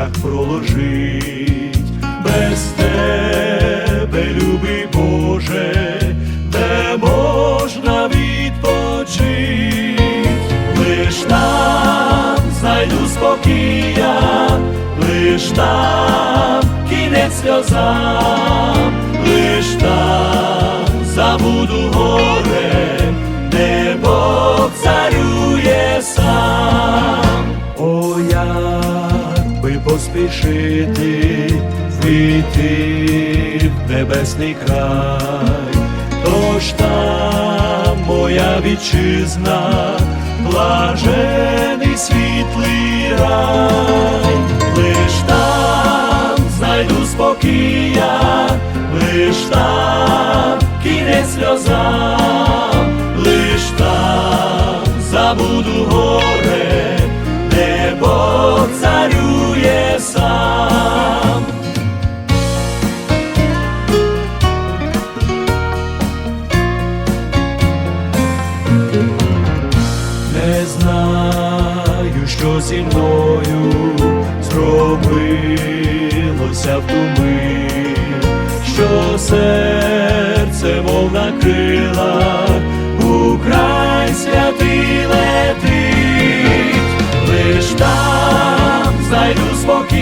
шлях проложить, без тебе, любий Боже, де можна відпочить, лиш там знайду спокія, лиш там кінець сльозам, лиш там забуду поспішити, війти в небесний край, тож там моя вітчизна, блажений світлий рай, лиш там знайду спокія, лиш там кінець сльозам, лиш там забуду не знаю, що зі мною зробилося в ту що серце, мов на крилах, Украй святий летить, лиш там зайду спокій.